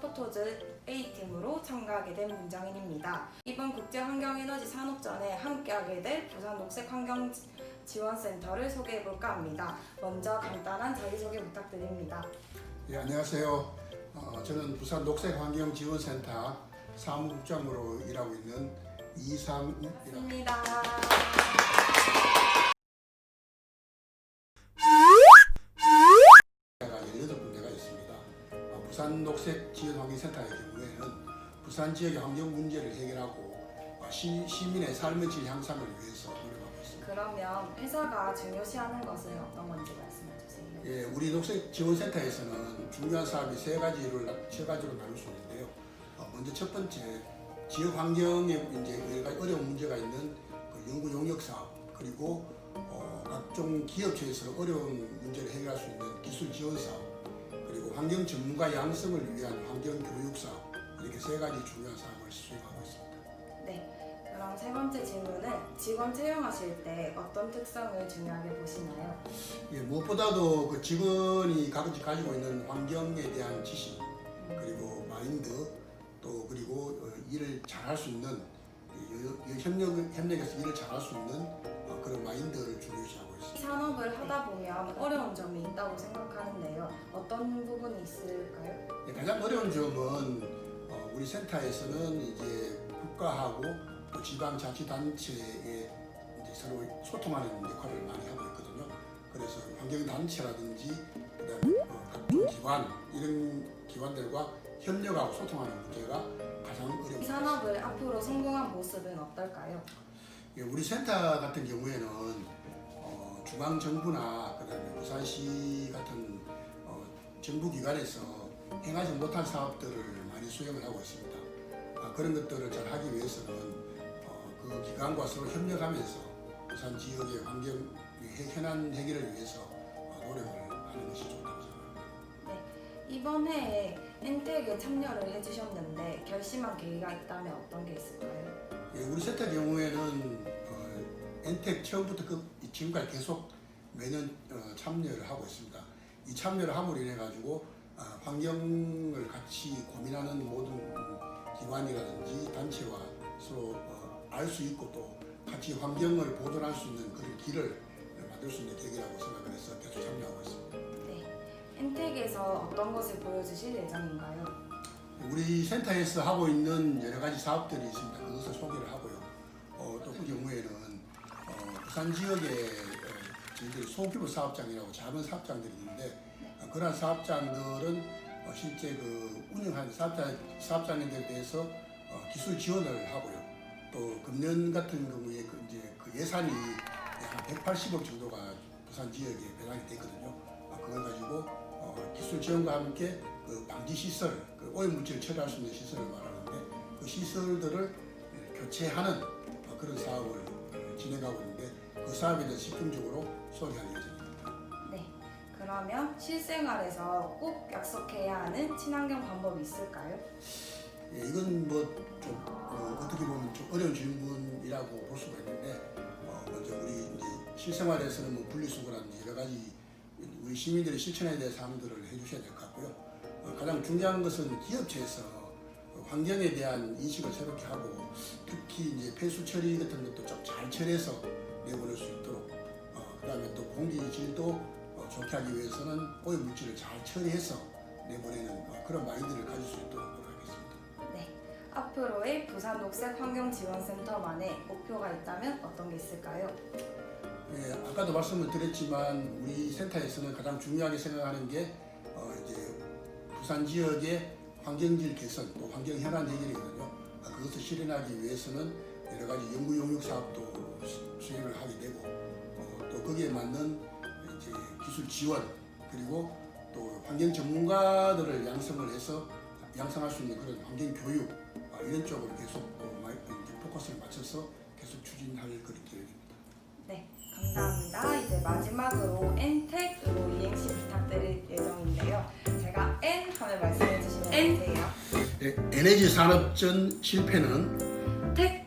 서포터즈 A팀으로 참가하게 된 문정인입니다. 이번 국제환경에너지 산업전에 함께하게 될 부산 녹색환경지원센터를 소개해볼까 합니다. 먼저 간단한 자기소개 부탁드립니다. 예, 안녕하세요. 어, 저는 부산 녹색환경지원센터 사무국장으로 일하고 있는 반갑습니다. 부산 녹색지원환경 센터의 경우에는 부산 지역의 환경 문제를 해결하고 어, 시, 시민의 삶의 질 향상을 위해서 노력하고 있습니다. 그러면 회사가 중요시하는 것은 어떤 건지 말씀해 주세요. 예, 우리 녹색 지원센터에서는 중요한 사업이 세 가지를 나- 세 가지로 나눌 수 있는데요. 어, 먼저 첫 번째 지역 환경에 이제 여러 가지 어려운 문제가 있는 그 연구 용역 사업 그리고 어, 각종 기업체에서 어려운 문제를 해결할 수 있는 기술 지원 사업 그리고 환경 전문가 양성을 위한 환경 교육 사업 이렇게 세 가지 중요한 사업을 수행하고 있습니다. 네. 그럼 세 번째 질문은 직원 채용하실 때 어떤 특성을 중요하게 보시나요? 예, 무엇보다도 그 직원이 각각 가지고 있는 환경에 대한 지식 그리고 마인드 또 그리고 어, 일을 잘할 수 있는 이 여- 여- 협력 협력에서 일을 잘할 수 있는 어, 그런 마인드를 중요시하고 이 있습니다. 산업을 하다 보면 어려운 점이 있다고 생각하는데요. 어떤 부분이 있을까요? 예, 가장 어려운 점은 어, 우리 센터에서는 이제 국가하고 또 지방자치단체에 이제 서로 소통하는 역할을 많이 하고 있거든요. 그래서 환경단체라든지 그다음에 어, 각종 기관 이런 기관들과 협력하고 소통하는 문제가 가장 이 어렵습니다. 산업을 앞으로 성공한 모습은 어떨까요? 예, 우리 센터 같은 경우에는 어, 중앙 정부나 그다음에 부산시 같은 어, 정부 기관에서 행하지 못한 사업들을 많이 수행을 하고 있습니다. 아, 그런 것들을 잘 하기 위해서는 어, 그 기관과 서로 협력하면서 부산 지역의 환경 해- 현안 해결을 위해서 어, 노력을 하는 것이 좋다고 생각합니다. 이번 해에 엔텍에 참여를 해주셨는데 결심한 계기가 있다면 어떤 게 있을까요? 예, 우리 센터 경우에는 어, 엔텍 처음부터 그 지금까지 계속 매년 어, 참여를 하고 있습니다. 이 참여를 함으로 인해 가지고 어, 환경을 같이 고민하는 모든 기관이라든지 단체와 서로 어, 알수 있고 또 같이 환경을 보존할 수 있는 그런 길을 만들 수 있는 계기라고 생각을 해서 계속 참여하고 있습니다. 네. 엔텍에서 어떤 것을 보여주실 예정인가요? 우리 센터에서 하고 있는 여러 가지 사업들이 있습니다. 그것을 소개를 하고요. 어, 또그 경우에는 어, 부산 지역에 어, 저희들 소규모 사업장이라고 작은 사업장들이 있는데 어, 그러한 사업장들은 어, 실제 그 운영하는 사업장, 사업장님들에 대해서 어, 기술 지원을 하고요. 또 금년 같은 경우에 그 이제 그 예산이 한 180억 정도가 부산 지역에 배당이 됐거든요. 어, 그걸 가지고 어, 기술 지원과 함께 그 방지 시설, 그 오염 물질을 처리할 수 있는 시설을 말하는데 그 시설들을 교체하는 어, 그런 사업을 어, 진행하고 있는데 그 사업에 대해서 집중적으로 소개할 예정입니다. 네. 그러면 실생활에서 꼭 약속해야 하는 친환경 방법이 있을까요? 예, 이건 뭐좀 어, 어떻게 보면 좀 어려운 질문이라고 볼 수가 있는데 어, 먼저 우리 이제 실생활에서는 뭐 분리수거라든지 여러 가지 우리 시민들이 실천해야 될 사항들을 해주셔야 될 것 같고요. 어, 가장 중요한 것은 기업체에서 어, 환경에 대한 인식을 새롭게 하고 특히 이제 폐수 처리 같은 것도 좀 잘 처리해서 내보낼 수 있도록 어, 그다음에 또 공기 질도 어, 좋게 하기 위해서는 오염 물질을 잘 처리해서 내보내는 어, 그런 마인드를 가질 수 있도록 노력하겠습니다. 네. 앞으로의 부산 녹색 환경 지원센터만의 목표가 있다면 어떤 게 있을까요? 예, 아까도 말씀을 드렸지만 우리 센터에서는 가장 중요하게 생각하는 게 어, 이제 부산 지역의 환경질 개선 또 환경 현안 해결이거든요. 아, 그것을 실현하기 위해서는 여러 가지 연구 용역 사업도 수- 수행을 하게 되고 어, 또 거기에 맞는 이제 기술 지원 그리고 또 환경 전문가들을 양성을 해서 양성할 수 있는 그런 환경 교육 아, 이런 쪽으로 계속 어, 포커스를 맞춰서 계속 추진할 그런 계획입니다. 네. 감사합니다. 이제 마지막으로 엔텍으로 이행시 부탁드릴 에너지 산업전 실패는 택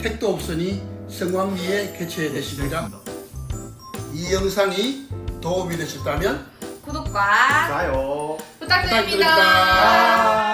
택도 없으니 성황리에 개최되십니다. 이 영상이 도움이 되셨다면 구독과 좋아요. 부탁드립니다. 부탁드립니다.